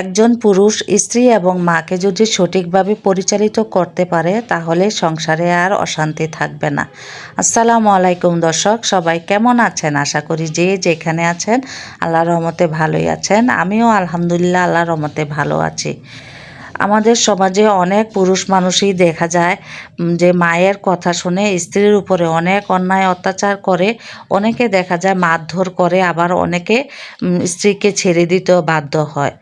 একজন পুরুষ স্ত্রী এবং মাকে যদি সঠিকভাবে পরিচালিত করতে পারে, তাহলে সংসারে আর অশান্তি থাকবে না। আসসালামু আলাইকুম দর্শক, সবাই কেমন আছেন? আশা করি যে যেখানে আছেন আল্লাহ রহমতে ভালোই আছেন। আমিও আলহামদুলিল্লাহ আল্লাহ রহমতে ভালো আছি। আমাদের সমাজে অনেক পুরুষ মানুষই দেখা যায় যে মায়ের কথা শুনে স্ত্রীর উপরে অনেক অন্যায় অত্যাচার করে, অনেকে দেখা যায় মারধর করে, আবার অনেকে স্ত্রীকে ছেড়ে দিতেও বাধ্য হয়।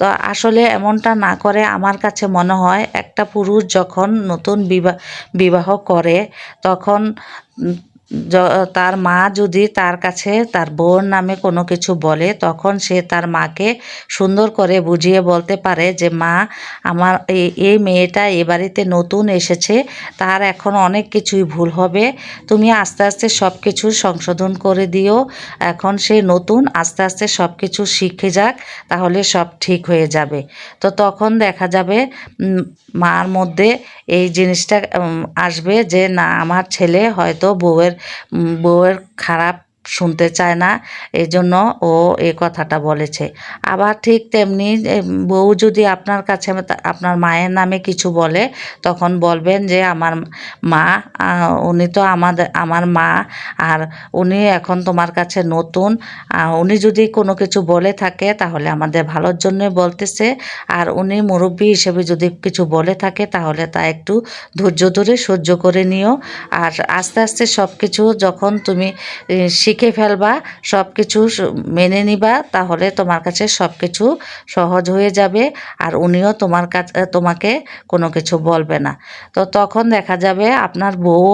তো আসলে এমনটা না করে আমার কাছে মনে হয় একটা পুরুষ যখন নতুন বিবাহ বিবাহ করে, তখন তার মা যদি তার কাছে তার বোন নামে কোনো কিছু বলে, তখন সে তার মাকে সুন্দর করে বুঝিয়ে বলতে পারে যে, মা, আমার এই মেয়েটা এ বাড়িতে নতুন এসেছে, তার এখন অনেক কিছুই ভুল হবে। তুমি আস্তে আস্তে সব কিছু সংশোধন করে দিও। এখন সে নতুন, আস্তে আস্তে সব কিছু শিখে যাক, তাহলে সব ঠিক হয়ে যাবে। তো তখন দেখা যাবে মার মধ্যে এই জিনিসটা আসবে যে, না, আমার ছেলে হয়তো বউয়ের বউয়ের খারাপ শুনতে চায় না এই জন্য ও এই কথাটা বলেছে। আবার ঠিক তেমনি বউ যদি আপনার কাছে আপনার মায়ের নামে কিছু বলে তখন বলবেন যে আমার মা উনি তো আমাদের আমার মা আর উনি এখন তোমার কাছে নতুন উনি যদি কোনো কিছু বলে থাকে তাহলে আমাদের ভালোর জন্য বলতেছে আর উনি মুরব্বী হিসেবে যদি কিছু বলে থাকে তাহলে তা একটু ধৈর্য ধরে সহ্য করে নিও আর আস্তে আস্তে সব কিছু যখন তুমি এ, শিখে ফেলবা সব কিছু মেনে নিবা, তাহলে তোমার কাছে সব কিছু সহজ হয়ে যাবে আর উনিও তোমার কাছে তোমাকে কোনো কিছু বলবে না। তো তখন দেখা যাবে আপনার বউ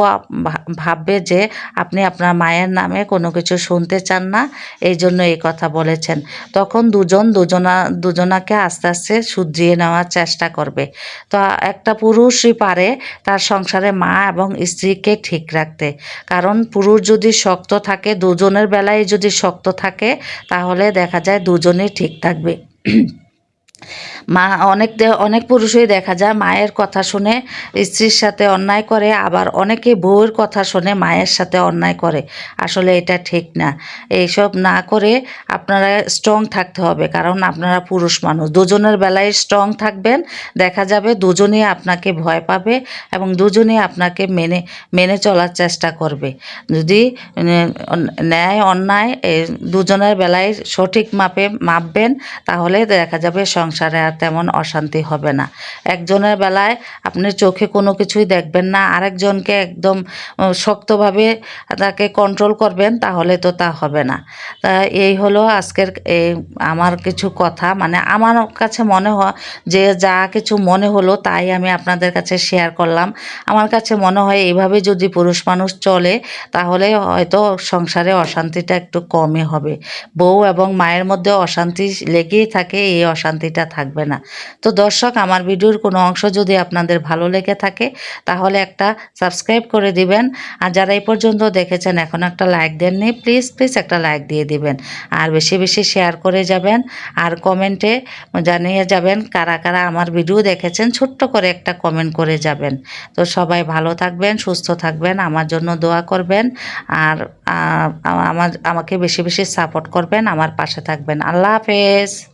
ভাববে যে আপনি আপনার মায়ের নামে কোনো কিছু শুনতে চান না, এই জন্য এই কথা বলেছেন। তখন দুজন দুজনা, দুজনাকে আস্তে আস্তে শুধরিয়ে নেওয়ার চেষ্টা করবে। তো একটা পুরুষই পারে তার সংসারে মা এবং স্ত্রীকে ঠিক রাখতে। কারণ পুরুষ যদি শক্ত থাকে দুজনের বেলায় যদি শক্ত থাকে তাহলে দেখা যায় দুজনেই ঠিক থাকবে। মা অনেক অনেক পুরুষই দেখা যায় মায়ের কথা শুনে, স্ত্রীর সাথে অন্যায় করে, আবার অনেকে বউয়ের কথা শুনে মায়ের সাথে অন্যায় করে। আসলে এটা ঠিক না। এইসব না করে আপনারা স্ট্রং থাকতে হবে, কারণ আপনারা পুরুষ মানুষ। দুজনের বেলায় স্ট্রং থাকবেন, দেখা যাবে দুজনেই আপনাকে ভয় পাবে এবং দুজনেই আপনাকে মেনে মেনে চলার চেষ্টা করবে। যদি ন্যায়, অন্যায় দুজনের বেলায় সঠিক মাপে মাপবেন, তাহলে দেখা যাবে সংসারে আর তেমন অশান্তি হবে না। একজনের বেলায় আপনি চোখে কোনো কিছুই দেখবেন না। আরেকজনকে একদম শক্তভাবে তাকে কন্ট্রোল করবেন, তাহলে তো তা হবে না। তা এই হলো আজকের এই আমার কিছু কথা। মানে আমার কাছে মনে হয় যে যা কিছু মনে হলো তাই আমি আপনাদের কাছে শেয়ার করলাম। আমার কাছে মনে হয় এইভাবে যদি পুরুষ মানুষ চলে, তাহলে হয়তো সংসারে অশান্তিটা একটু কমই হবে। বউ এবং মায়ের মধ্যে অশান্তি লেগেই থাকে, এই অশান্তিটা থাকবে না। তো দর্শক, আমার ভিডিওর কোনো অংশ যদি আপনাদের ভালো লেগে থাকে, তাহলে একটা সাবস্ক্রাইব করে দিবেন। আর যারা এই পর্যন্ত দেখেছেন, এখন একটা লাইক দেননি, প্লিজ প্লিজ একটা লাইক দিয়ে দিবেন। আর বেশি বেশি শেয়ার করে যাবেন আর কমেন্টে জানিয়ে যাবেন কারা কারা আমার ভিডিও দেখেছেন, ছোট্ট করে একটা কমেন্ট করে যাবেন। তো সবাই ভালো থাকবেন, সুস্থ থাকবেন, আমার জন্য দোয়া করবেন। আর আমার, আমাকে বেশি বেশি সাপোর্ট করবেন, আমার পাশে থাকবেন। আল্লাহ হাফেজ।